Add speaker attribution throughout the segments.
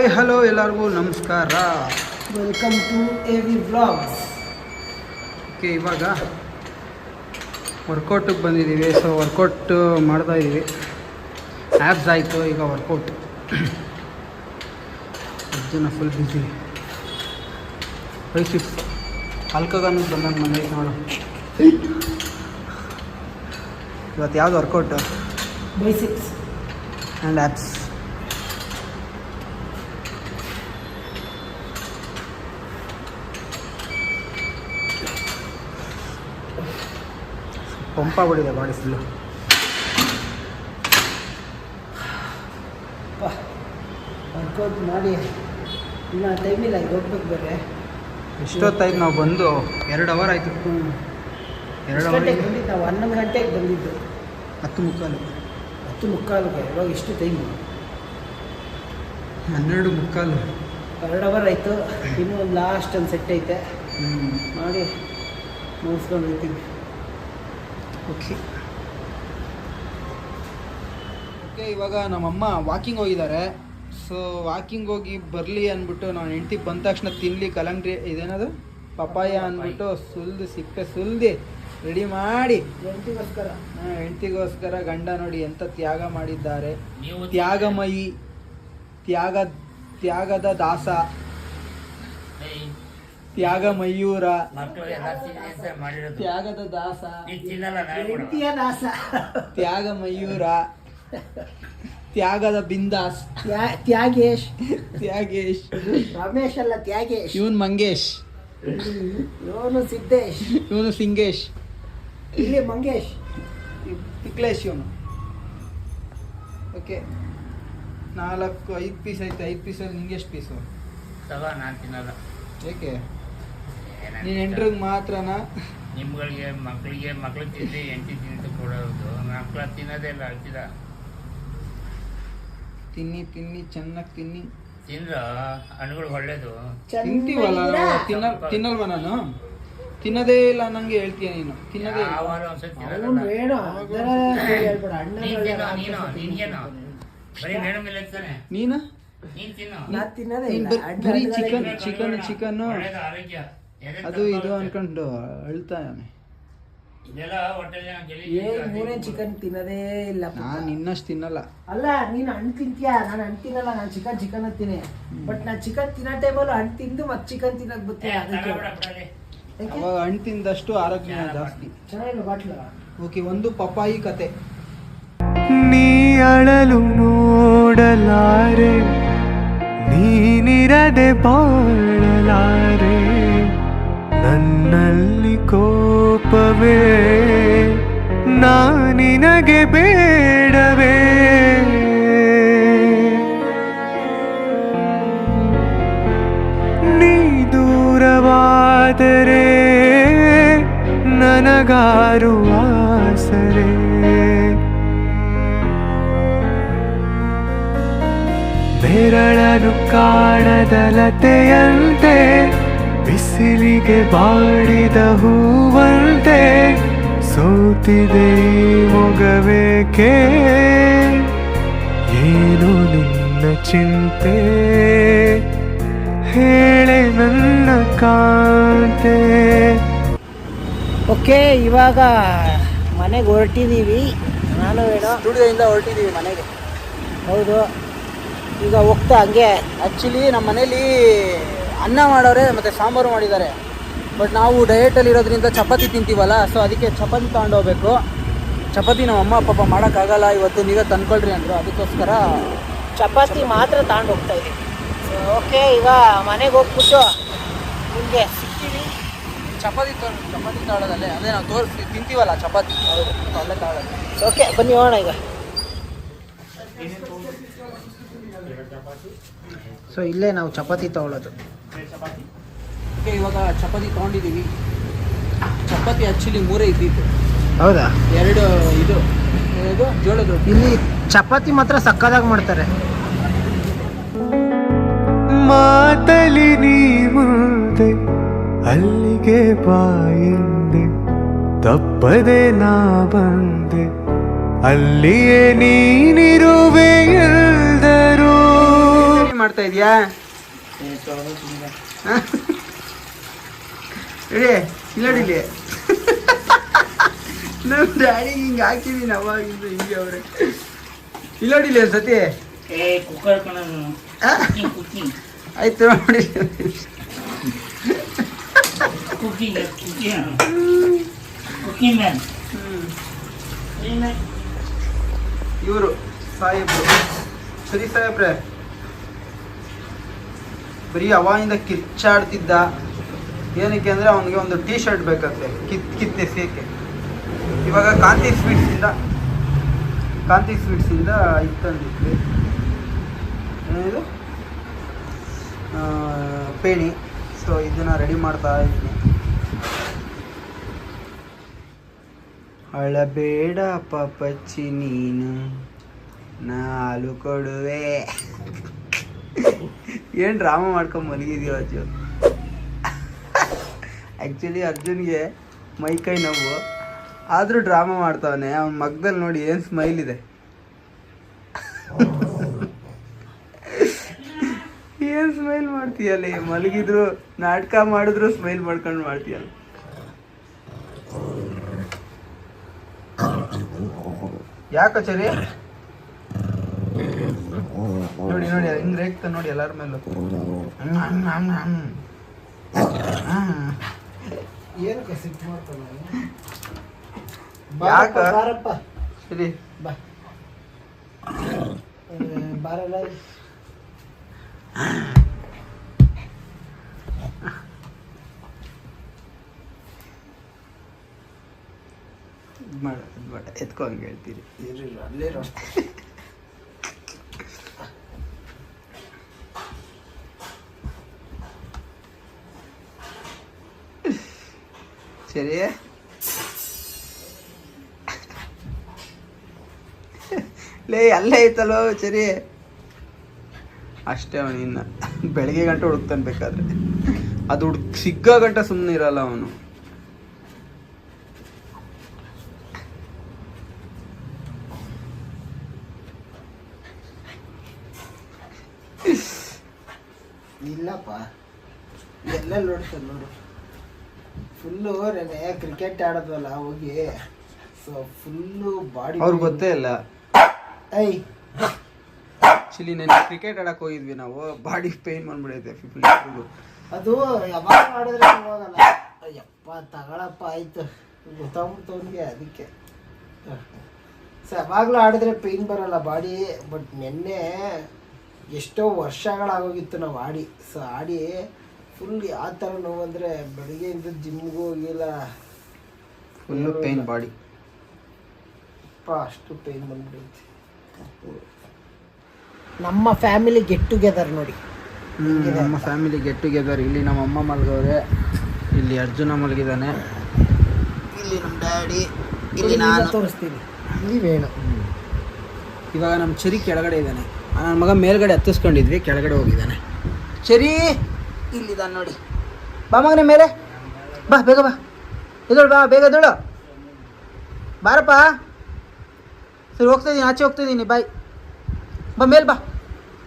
Speaker 1: Hi hello ಎಲ್ಲರಿಗೂ ನಮಸ್ಕಾರ.
Speaker 2: Welcome to A V vlogs
Speaker 1: okay ಇವಾಗ ವರ್ಕೌಟಿಗೆ ಬಂದಿದ್ದೀವಿ. ಸೊ ವರ್ಕೌಟ್ ಮಾಡ್ತಾ ಇದ್ದೀವಿ. ಆ್ಯಪ್ಸ್ ಆಯಿತು ಈಗ ವರ್ಕೌಟ್ ಜನ ಫುಲ್ ಬ್ಯುಸಿ ಫೈ ಸಿಕ್ಸ್ ಅಲ್ಕೋಗಾನು ಬಂದಂಗೆ ಮನೆ ನೋಡು. ಇವತ್ತು ಯಾವ್ದು ವರ್ಕೌಟ್
Speaker 2: ಬೇಸಿಕ್ಸ್
Speaker 1: ಆ್ಯಂಡ್ ಆ್ಯಪ್ಸ್ ಪಂಪಾಗ್ಬಿಟ್ಟಿದೆ ಬಾಡಿ ಫುಲ್ಲು
Speaker 2: ವರ್ಕೌಟ್ ಮಾಡಿ. ಇನ್ನು ಟೈಮ್ ಇಲ್ಲ ಈಗ ಹೋಗ್ಬೇಕು ಬೇರೆ.
Speaker 1: ಎಷ್ಟೊತ್ತಾಯ್ತು ನಾವು ಬಂದು ಎರಡು ಅವರ್ ಆಯಿತು. ಎರಡು ಅವರ್
Speaker 2: ಗಂಟೆಗೆ ಬಂದಿದ್ದು ನಾವು ಹನ್ನೊಂದು ಗಂಟೆಗೆ ಬಂದಿದ್ದು.
Speaker 1: ಹತ್ತು ಮುಕ್ಕಾಲು.
Speaker 2: ಹತ್ತು ಮುಕ್ಕಾಲಿಗೆ ಇವಾಗ ಇಷ್ಟು ಟೈಮು
Speaker 1: ಹನ್ನೆರಡು ಮುಕ್ಕಾಲು.
Speaker 2: ಎರಡು ಅವರ್ ಆಯಿತು. ಇನ್ನೂ ಒಂದು ಲಾಸ್ಟ್ ಒಂದು ಸೆಟ್ ಐತೆ.
Speaker 1: ಹ್ಞೂ
Speaker 2: ಮಾಡಿ ಮುಗಿಸ್ಕೊಂಡು ಹೋಗ್ತೀವಿ.
Speaker 1: ಓಕೆ ಓಕೆ ಇವಾಗ ನಮ್ಮಮ್ಮ ವಾಕಿಂಗ್ ಹೋಗಿದ್ದಾರೆ. ಸೊ ವಾಕಿಂಗ್ ಹೋಗಿ ಬರಲಿ ಅಂದ್ಬಿಟ್ಟು ನಾನು ಹೆಂಡ್ತಿ ಬಂದ ತಕ್ಷಣ ತಿನ್ಲಿ ಕಲಂಗ್ರಿ ಇದೇನದು? ಪಪ್ಪಾಯ ಅಂದ್ಬಿಟ್ಟು ಸುಲ್ದು ಸಿಪ್ಪೆ ಸುಲ್ದಿ ರೆಡಿ ಮಾಡಿ.
Speaker 2: ಹೆಂಡತಿಗೋಸ್ಕರ.
Speaker 1: ಹಾಂ ಹೆಂಡ್ತಿಗೋಸ್ಕರ ಗಂಡ ನೋಡಿ ಎಂಥ ತ್ಯಾಗ ಮಾಡಿದ್ದಾರೆ. ತ್ಯಾಗಮಯಿ ತ್ಯಾಗ ತ್ಯಾಗದ ದಾಸ. ತ್ಯಾಗ ಮಯೂರ. ತ್ಯಾಗದ ದಾಸ.
Speaker 2: ದಾಸ.
Speaker 1: ತ್ಯಾಗ ಮಯೂರ. ತ್ಯಾಗದ ಬಿಂದಾಸ್.
Speaker 2: ತ್ಯಾ- ತ್ಯಾಗೇಶ್.
Speaker 1: ತ್ಯಾಗೇಶ್.
Speaker 2: ರಮೇಶ್ ಅಲ್ಲ ತ್ಯಾಗೇಶ್.
Speaker 1: ಇವನ್ ಮಂಗೇಶ್.
Speaker 2: ಇವನು ಸಿದ್ದೇಶ್.
Speaker 1: ಇವನು ಸಿಂಗೇಶ್.
Speaker 2: ಇಲ್ಲಿ ಮಂಗೇಶ್.
Speaker 1: ತಿಕ್ಲೇಶ್ ಇವನು. ಓಕೆ ನಾಲ್ಕು ಐದು ಪೀಸ್ ಐತೆ. ಐದು ಪೀಸಲ್ಲಿ ನಿಂಗೆ ಎಷ್ಟು ಪೀಸು
Speaker 3: ತಗೋ ನಾನು ತಿನ್ನಲ್ಲ
Speaker 1: ಏಕೆ? ನೀನು ಎಂಟ್ರಿಗೆ ಮಾತ್ರನಾ?
Speaker 3: ನಿಮ್ಗಳಿಗೆ ಮಕ್ಕಳಿಗೆ ಮಕ್ಳು ತಿಂದು ಎಂಟಿ ತಿಂದು ಕೊಡೋದು. ಮಕ್ಕಳ ತಿನ್ನೋದೇ ಇಲ್ಲ ಅಳ್ತಿದ?
Speaker 1: ತಿನ್ನಿ ತಿನ್ನಿ ಚೆನ್ನಾಗಿ ತಿನ್ನಿ.
Speaker 3: ತಿಂದ್ರ? ಹಣ್ಣುಗಳು ಒಳ್ಳೇದು.
Speaker 1: ತಿಂತೀವಲ್ಲ ತಿನ್ನ ತಿನ್ನಲ್ವ ನಾನು? ತಿನ್ನದೇ ಇಲ್ಲ ನಂಗೆ ಹೇಳ್ತೀಯ ನೀನು. ತಿನ್ನದೇ
Speaker 3: ನೀನ್. ಬರೀ
Speaker 2: ತಿನ್ನೋದೇ
Speaker 1: ಚಿಕನ್ ಚಿಕನ್ ಚಿಕನ್
Speaker 3: ಆರೋಗ್ಯ.
Speaker 1: ಅದು ಇದು. ಅನ್ಕೊಂಡು ಅಳ್ತಾನೆ
Speaker 3: ಇದೆಲ್ಲ ಹೊಟ್ಟೆಲಿ
Speaker 2: ಏ ಮೂರೇ ಚಿಕನ್ ತಿನ್ನದೇ ಇಲ್ಲ
Speaker 1: ನಾನು ಇನ್ನಷ್ಟು ತಿನ್ನಲ್ಲ.
Speaker 2: ಅಲ್ಲ ನೀನು ಹಣ್ಣು ತಿಂತೀಯ? ನಾನು ಹಣ್ಣು ತಿನ್ನಲ್ಲ ನಾನು ಚಿಕನ್ ಚಿಕನ್ ತಿನ್ನಿ. ಬಟ್ ನಾನು ಚಿಕನ್ ತಿನ್ನೋ ಟೈಮಲ್ಲೂ ಹಣ್ಣು ತಿಂದು ಮತ್ತೆ ಚಿಕನ್ ತಿನ್ನಕ್ ಬರ್ತೀನಿ ಅದಕ್ಕೆ. ಯಾಕೆ?
Speaker 1: ಅವಾಗ ಹಣ್ಣು ತಿಂದಷ್ಟು ಆರೋಗ್ಯ ಜಾಸ್ತಿ.
Speaker 2: ಚೆನ್ನಾಗಿಲ್ಲ ಬಾಟ್ಲ?
Speaker 1: ಓಕೆ ಒಂದು ಪಪ್ಪಾಯಿ ಕತೆ.
Speaker 4: ನೀ ಅಳಲು ನೋಡಲಾರೆ ನೀರದೆ ಬಾಳಲಾರೆ ನನ್ನಲ್ಲಿ ಕೋಪವೇ ನಾನಿನಗೆ ಬೇಡವೇ? ನೀ ದೂರವಾದರೆ ನನಗಾರು ಆಸರೆ. ಬೆರಳನು ಕಾಣದ ಲತೆಯಂತೆ ಬಿಸಿಲಿಗೆ ಬಾಡಿದ ಹೂವಂತೆ ಸೋತಿದೆ ಮೊಗಬೇಕೆ ಮೊಗವೇಕೆ? ಏನು ನಿನ್ನ ಚಿಂತೆ? ಹೇಳೆ ನನ್ನ ಕಾಂತೆ.
Speaker 2: ಓಕೆ ಇವಾಗ ಮನೆಗೆ ಹೊರಟಿದ್ದೀವಿ ನಾನು ಏನೋ
Speaker 1: ಸ್ಟುಡಿಯೋಯಿಂದ ಹೊರಟಿದ್ದೀವಿ ಮನೆಗೆ.
Speaker 2: ಹೌದು. ಈಗ ಹೋಗ್ತಾ ಹಂಗೆ.
Speaker 1: ಆ್ಯಕ್ಚುಲಿ ನಮ್ಮ ಮನೇಲಿ ಅನ್ನ ಮಾಡೋರೆ ಮತ್ತು ಸಾಂಬಾರು ಮಾಡಿದ್ದಾರೆ. ಬಟ್ ನಾವು ಡಯೆಟಲ್ಲಿ ಇರೋದ್ರಿಂದ ಚಪಾತಿ ತಿಂತೀವಲ್ಲ ಸೊ ಅದಕ್ಕೆ ಚಪಾತಿ ತಗೊಂಡು ಹೋಗ್ಬೇಕು. ಚಪಾತಿ ನಮ್ಮ ಅಮ್ಮ ಪಾಪ ಮಾಡೋಕ್ಕಾಗಲ್ಲ ಇವತ್ತು ನೀವೇ ತಂದ್ಕೊಳ್ರಿ ಅಂದರು. ಅದಕ್ಕೋಸ್ಕರ
Speaker 2: ಚಪಾತಿ ಮಾತ್ರ ತಗೊಂಡು ಹೋಗ್ತಾ ಇದ್ದೀವಿ ಓಕೆ ಈಗ ಮನೆಗೆ ಹೋಗ್ಬಿಟ್ಟು ನಿಮಗೆ ಸಿಗ್ತೀವಿ
Speaker 1: ಚಪಾತಿ ತೊ ಚಪಾತಿ ತಗೊಳ್ಳೋದಲ್ಲೇ ಅದೇ ನಾವು ತೋರಿಸ್ತೀವಿ ತಿಂತೀವಲ್ಲ ಚಪಾತಿ. ಅಲ್ಲೇ ತಾಳೋದು
Speaker 2: ಓಕೆ ಬನ್ನಿ ಹೋಗೋಣ ಈಗ. ಸೊ ಇಲ್ಲೇ ನಾವು ಚಪಾತಿ ತಗೊಳ್ಳೋದು
Speaker 1: ಓಕೆ ಇವಾಗ ಚಪಾತಿ ತೊಗೊಂಡಿದ್ದೀವಿ. ಚಪಾತಿ ಆ್ಯಕ್ಚುಲಿ ಮೂರೇ ಇದ್ದಿತ್ತು
Speaker 2: ಹೌದಾ?
Speaker 1: ಎರಡು ಇದು ಇದು ಜೋಳದ ರೊಟ್ಟಿ.
Speaker 2: ಇಲ್ಲಿ ಚಪಾತಿ ಮಾತ್ರ ಸಕ್ಕದಾಗಿ ಮಾಡ್ತಾರೆ.
Speaker 4: ಮಾತಲಿ ನೀ ಮುಂದೆ ಅಲ್ಲಿಗೆ ಬಾಯಿಂದೆ ತಪ್ಪದೆ ನಾ ಬಂದೆ ಅಲ್ಲಿಯೇ ನೀನಿರುವೆ ಎಲ್ದರೂ
Speaker 1: ಮಾಡ್ತಾ ಇದೀಯಾ? ಇಡಿ ಇಲ್ಲಡಿಲಿ. ನಮ್ಮ ಡ್ಯಾಡಿಗೆ ಹಿಂಗೆ ಹಾಕಿದೀನಿ ಅವಾಗಿಂದ ಹಿಂಗೆ ಅವ್ರೆ. ಇಲ್ಲಡಿಲಿ ಸತಿ ಆಯ್ತು ನೋಡಿ. ಇವರು ಸಾಹೇಬ್ರು. ಸರಿ ಸಾಹೇಬ್ರೆ. ಬರೀ ಅವಾಗಿಂದ ಕಿಚ್ಚಾಡ್ತಿದ್ದ ಏನಕ್ಕೆ ಅಂದರೆ ಅವನಿಗೆ ಒಂದು ಟೀ ಶರ್ಟ್ ಬೇಕಂತೆ. ಕಿತ್, ಕಿತ್ತೆ ಸೇಕೆ ಇವಾಗ ಕಾಂತಿ ಸ್ವೀಟ್ಸಿಂದ ಕಾಂತಿ ಸ್ವೀಟ್ಸಿಂದ ಇತ್ತಂದಿದ್ವಿ ಏನಿದು? ಪೇಣಿ. ಸೊ ಇದನ್ನು ರೆಡಿ ಮಾಡ್ತಾ ಇದ್ದೀನಿ ಅಳಬೇಡ ಪಪಚ್ಚಿ ನೀನು ನಾಲು ಕೊಡುವೆ. ಏನು ಡ್ರಾಮಾ ಮಾಡ್ಕೊಂಡು ಮಲಗಿದೀವ ಅಜ್ಜು? ಆ್ಯಕ್ಚುಲಿ ಅರ್ಜುನ್ಗೆ ಮೈ ಕೈ ನೋವು. ಆದರೂ ಡ್ರಾಮಾ ಮಾಡ್ತಾವನೆ. ಅವ್ನ ಮಗದಲ್ಲಿ ನೋಡಿ ಏನು ಸ್ಮೈಲ್ ಇದೆ. ಏನು ಸ್ಮೈಲ್ ಮಾಡ್ತೀಯಲ್ಲ ಮಲಗಿದ್ರು, ನಾಟಕ ಮಾಡಿದ್ರು ಸ್ಮೈಲ್ ಮಾಡ್ಕೊಂಡು ಮಾಡ್ತೀಯಲ್ಲ. ಯಾಕಚರಿ ನೋಡಿ ನೋಡಿ ಹಿಂಗ್ ರೇಗ್ತ ನೋಡಿ ಎಲ್ಲಾರ ಮೇಲೆ. ಅಣ್ಣ.
Speaker 2: ಏನಕ್ಕೆ ಸಿಟ್ಟು ಮಾಡ್ತಾನೆ
Speaker 1: ಯಾಕ?
Speaker 2: ಬಾರಪ್ಪ
Speaker 1: ಸರಿ.
Speaker 2: ಬಾ. ಬಾರಲ್ಲ.
Speaker 1: ಮಾಡ ಎತ್ಕೋ ಹೋಗಿ ಎತ್ಕೊ ಹಂಗೆ ಹೇಳ್ತೀರಿ.
Speaker 2: ಇರಲಿಲ್ಲ ಅಲ್ಲೇ
Speaker 1: ಸರಿ. ಲೇ, ಅಲ್ಲೇ ಐತಲ್ಲೋ ಚರಿ ಅಷ್ಟೇ ಅವನಿನ್ನ ಬೆಳಿಗ್ಗೆ ಗಂಟೆ ಹುಡುಕ್ತಾನೆ ಬೇಕಾದ್ರೆ. ಅದು ಹುಡುಕ್ ಸಿಗ್ಗೋ ಗಂಟೆ ಸುಮ್ಮನೆ ಇರಲ್ಲ ಅವನು.
Speaker 2: ಇಲ್ಲಪ್ಪ. ಎಲ್ಲ ನೋಡ್ತಾನೆ ನೋಡು ಫುಲ್ಲು ನೆನೆ ಕ್ರಿಕೆಟ್ ಆಡೋದ್ವಲ್ಲ ಹೋಗಿ. ಸೊ ಫುಲ್ಲು ಬಾಡಿ
Speaker 1: ಅವ್ರಿಗೆ ಗೊತ್ತೇ ಇಲ್ಲ.
Speaker 2: ಐ
Speaker 1: ಆ್ಯಕ್ಚುಲಿ ನೆನ್ನೆ ಕ್ರಿಕೆಟ್ ಆಡಕ್ಕೆ ಹೋಗಿದ್ವಿ ನಾವು. ಬಾಡಿ ಪೇನ್ ಬಂದ್ಬಿಡೈತೆ ಫಿಫ್ಟಿ
Speaker 2: ಅದು ಯಾವಾಗ ಮಾಡಿದ್ರೆ ಹೋಗಲ್ಲ. ಯಪ್ಪ ತಗೊಳಪ್ಪ ಆಯ್ತು. ಗೊತ್ತಾಗ್ಬಿಡ್ತು ಅವನಿಗೆ ಅದಕ್ಕೆ. ಸೊ ಯಾವಾಗಲೂ ಆಡಿದ್ರೆ ಪೇಯ್ನ್ ಬರಲ್ಲ ಬಾಡಿ ಬಟ್ ನೆನ್ನೆ ಎಷ್ಟೋ ವರ್ಷಗಳಾಗೋಗಿತ್ತು ನಾವು ಆಡಿ. ಸೊ ಆಡಿ ಫುಲ್ ಆ ಥರ ನೋವು ಅಂದರೆ ಬೆಳಗ್ಗೆಯಿಂದ ಜಿಮ್ಗೂ ಹೋಗಿಲ್ಲ.
Speaker 1: ಫುಲ್ಲು ಪೇನ್ ಬಾಡಿ
Speaker 2: ಅಪ್ಪ ಅಷ್ಟು ಪೇನ್ ಬಂದ್ಬಿಡುತ್ತೆ. ನಮ್ಮ ಫ್ಯಾಮಿಲಿ ಗೆಟ್ ಟುಗೆದರ್ ನೋಡಿ.
Speaker 1: ನಮ್ಮ ಫ್ಯಾಮಿಲಿ ಗೆಟ್ ಟುಗೆದರ್ ಇಲ್ಲಿ ನಮ್ಮ ಅಮ್ಮ ಮಲಗವ್ರೆ ಇಲ್ಲಿ ಅರ್ಜುನ ಮಲಗಿದ್ದಾನೆ ಇಲ್ಲಿ ನಮ್ಮ ಡ್ಯಾಡಿ ಇಲ್ಲಿ ನಾನು.
Speaker 2: ತೋರಿಸ್ತೀನಿ. ಇಲ್ಲಿ ವೇಣು
Speaker 1: ಇವಾಗ ನಮ್ಮ ಚರಿ ಕೆಳಗಡೆ ಇದ್ದಾನೆ ನನ್ನ ಮಗ ಮೇಲ್ಗಡೆ ಹತ್ತಿಸ್ಕೊಂಡಿದ್ವಿ ಕೆಳಗಡೆ ಹೋಗಿದ್ದಾನೆ ಚರಿ! ಇಲ್ಲಿದ್ದಾನೆ ನೋಡಿ. ಬಾ ಮಗನೇ ಮೇಲೆ. ಬಾ ಬೇಗ ಬಾ. ಎದೋಳು ಬಾ ಬೇಗ ಎದೋಳು ಬಾರಪ್ಪ. ಸರಿ ಹೋಗ್ತಾ ಇದ್ದೀನಿ ಆಚೆ ಹೋಗ್ತಾ ಇದ್ದೀನಿ ಬಾಯ್. ಬಾ ಮೇಲೆ ಬಾ.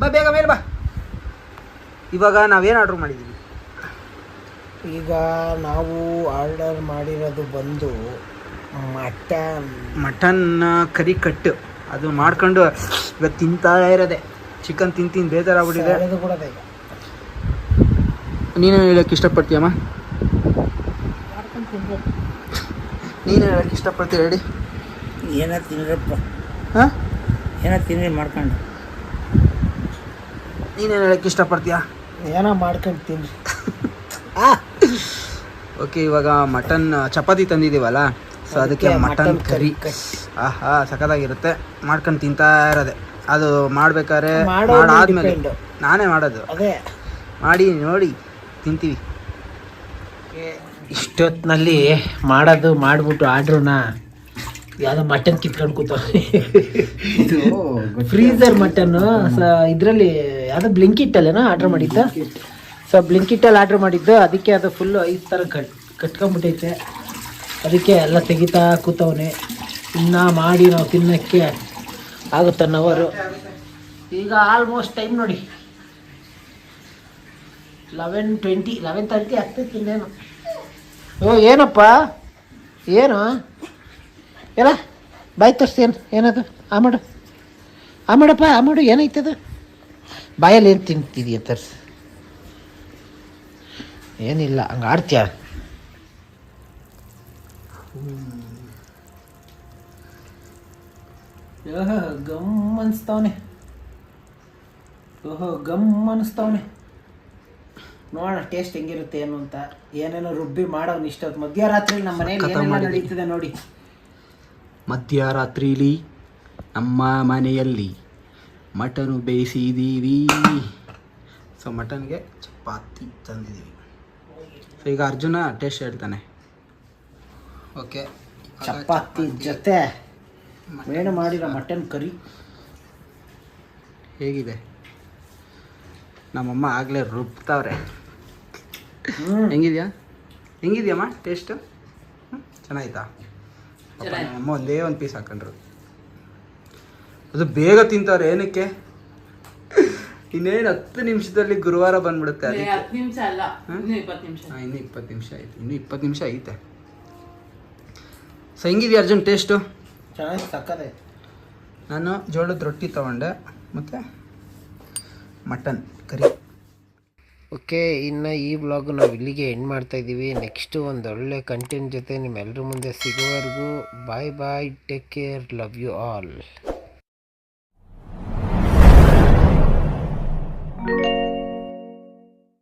Speaker 1: ಬಾ ಬೇಗ ಮೇಲೆ ಬಾ. ಇವಾಗ ನಾವೇನು ಆರ್ಡ್ರ್ ಮಾಡಿದ್ದೀವಿ
Speaker 2: ಈಗ ನಾವು ಆರ್ಡರ್ ಮಾಡಿರೋದು ಬಂದು ಮಟನ್.
Speaker 1: ಮಟನ್ ಕರಿ ಕಟ್ಟು. ಅದು ಮಾಡ್ಕೊಂಡು ಇವತ್ತು ತಿಂತಾ ಇರೋದೆ. ಚಿಕನ್ ತಿಂತೀನಿ ಬೇಜಾರಾಗ್ಬಿಟ್ಟಿದೆ.
Speaker 2: ಅದು ಕೂಡ ಇದೆ
Speaker 1: ನೀನು ಹೇಳಕ್ಕೆ ಇಷ್ಟಪಡ್ತೀಯಮ್ಮ ನೀನು ಹೇಳಕ್ಕೆ ಇಷ್ಟಪಡ್ತೀಯ ಹೇಳಿ
Speaker 3: ಏನ ತಿನ್ರಪ್ಪ
Speaker 1: ಹಾಂ?
Speaker 3: ಏನ ತಿನ್ರಿ ಮಾಡ್ಕೊಂಡು.
Speaker 1: ನೀನೇನು ಹೇಳಕ್ಕೆ ಇಷ್ಟಪಡ್ತೀಯಾ?
Speaker 2: ಏನೋ ಮಾಡ್ಕೊಂಡು ತಿನ್ರಿ
Speaker 1: ಓಕೆ ಇವಾಗ ಮಟನ್ ಚಪಾತಿ ತಂದಿದ್ದೀವಲ್ಲ ಸೊ ಅದಕ್ಕೆ ಮಟನ್ ಕರಿ ಆಹಾ ಸಖತ್ತಾಗಿರುತ್ತೆ. ಮಾಡ್ಕೊಂಡು ತಿಂತಾ ಇರೋದೆ. ಅದು ಮಾಡ್ಬೇಕಾದ್ರೆ
Speaker 2: ಮಾಡೋದು
Speaker 1: ಮಾಡಾದ್ಮೇಲೆ ನಾನೇ ಮಾಡೋದು.
Speaker 2: ಅದೇ.
Speaker 1: ಮಾಡಿ ನೋಡಿ. ತಿಂತೀವಿ.
Speaker 2: ಇಷ್ಟೊತ್ತಿನಲ್ಲಿ ಮಾಡೋದು ಮಾಡಿಬಿಟ್ಟು ಆರ್ಡ್ರನ್ನ ಯಾವುದೋ ಮಟನ್ ಕಿತ್ಕೊಂಡು ಕೂತ
Speaker 1: ಇದು
Speaker 2: ಫ್ರೀಸರ್ ಸ ಇದರಲ್ಲಿ ಯಾವುದೋ ಬ್ಲಿಂಕಿಟ್ಟಲ್ಲೇನೋ ಆರ್ಡ್ರ್ ಮಾಡಿದ್ದ? ಸೊ ಬ್ಲಿಂಕಿಟ್ಟಲ್ಲಿ ಆರ್ಡ್ರ್ ಮಾಡಿದ್ದು ಅದಕ್ಕೆ ಅದು ಫುಲ್ಲು ಐದು ಥರ ಕಟ್ ಕಟ್ಕೊಂಬಿಟ್ಟೈತೆ ಅದಕ್ಕೆ ಎಲ್ಲ ತೆಗಿತಾ ಕೂತವನೇ. ಇನ್ನೂ ಮಾಡಿ ನಾವು ತಿನ್ನೋಕ್ಕೆ ಆಗುತ್ತೆ ಅವರು ಈಗ ಆಲ್ಮೋಸ್ಟ್ ಟೈಮ್ ನೋಡಿ. ಲೆವೆನ್ ಟ್ವೆಂಟಿ ಲೆವೆನ್ ತರ್ಟಿ ಆಗ್ತೈತಿ ಇನ್ನೇನು. ಓ, ಏನಪ್ಪ? ಏನು? ಎಲ್ಲ? ಬಾಯ್ ತೋರಿಸಿ, ಏನು? ಏನದು? ಆ ಮಾಡು. ಆ ಮಾಡಪ್ಪ, ಆ ಮಾಡು ಏನೈತದು ಬಾಯಲ್ಲಿ ಏನು ತಿಂತಿದೀಯ ತರ್ಸಿ? ಏನಿಲ್ಲ, ಹಂಗೆ ಆಡ್ತೀಯ? ಓಹೋ ಗಮ್ ಅನಿಸ್ತಾವನೆ ಓಹೋ ಗಮ್ ಅನಿಸ್ತಾವನೆ ನೋಡೋಣ ಟೇಸ್ಟ್ ಹೆಂಗಿರುತ್ತೆ ಏನು ಅಂತ. ಏನೇನೋ ರುಬ್ಬಿ ಮಾಡೋ ಇಷ್ಟೊತ್ತು ಮಧ್ಯರಾತ್ರಿ ನಮ್ಮ ಮನೇಲಿ
Speaker 1: ಸಖತ್ತಾಗ್
Speaker 2: ಏನೆಲ್ಲ ನಡೀತಿದೆ ನೋಡಿ.
Speaker 1: ಮಧ್ಯರಾತ್ರಿಲಿ ನಮ್ಮ ಮನೆಯಲ್ಲಿ ಮಟನು ಬೇಯಿಸಿದ್ದೀವಿ ಸೊ ಮಟನ್ಗೆ ಚಪಾತಿ ತಂದಿದ್ದೀವಿ ಸೊ ಈಗ ಅರ್ಜುನ ಟೇಸ್ಟ್ ಹೇಳ್ತಾನೆ. ಓಕೆ
Speaker 2: ಚಪಾತಿ ಜೊತೆ ಮೇಣ ಮಾಡಿರೋ ಮಟನ್ ಕರಿ?
Speaker 1: ಹೇಗಿದೆ? ನಮ್ಮಮ್ಮ ಆಗಲೇ ರುಬ್ತಾವ್ರೆ.
Speaker 2: ಹ್ಮ್.
Speaker 1: ಹೆಂಗಿದ್ಯಾ? ಹೆಂಗಿದ್ಯಮ್ಮ ಟೇಸ್ಟು ಚೆನ್ನಾಯ್ತಾ ನಮ್ಮಮ್ಮ ಒಂದೇ ಒಂದು ಪೀಸ್ ಹಾಕೊಂಡ್ರು. ಅದು ಬೇಗ ತಿಂತಾವ್ರೆ ಏನಕ್ಕೆ? ಇನ್ನೇನು ಹತ್ತು ನಿಮಿಷದಲ್ಲಿ ಗುರುವಾರ ಬಂದ್ಬಿಡುತ್ತೆ ಅದಕ್ಕೆ. ಇನ್ನೂ ಇಪ್ಪತ್ತು ನಿಮಿಷ. ಆಯ್ತು ಇನ್ನೂ ಇಪ್ಪತ್ತು ನಿಮಿಷ ಐತೆ. ಸೊ ಹೆಂಗಿದ್ಯಾ ಅರ್ಜುನ್ ಟೇಸ್ಟು
Speaker 2: ಚೆನ್ನಾಗಿ ಸಕ್ಕದೆ
Speaker 1: ನಾನು ಜೋಳದ ರೊಟ್ಟಿ ತೊಗೊಂಡೆ ಮತ್ತು ಮಟನ್ ಕರಿ.
Speaker 2: ಓಕೆ, ಇನ್ನು ಈ ವ್ಲಾಗು ನಾವು ಇಲ್ಲಿಗೆ ಎಂಡ್ ಮಾಡ್ತಾ ಇದ್ದೀವಿ ನೆಕ್ಸ್ಟು ಒಂದು ಒಳ್ಳೆ ಕಂಟೆಂಟ್ ಜೊತೆ ನಿಮ್ಮೆಲ್ಲರ ಮುಂದೆ ಸಿಗೋವರೆಗೂ bye bye take care love you all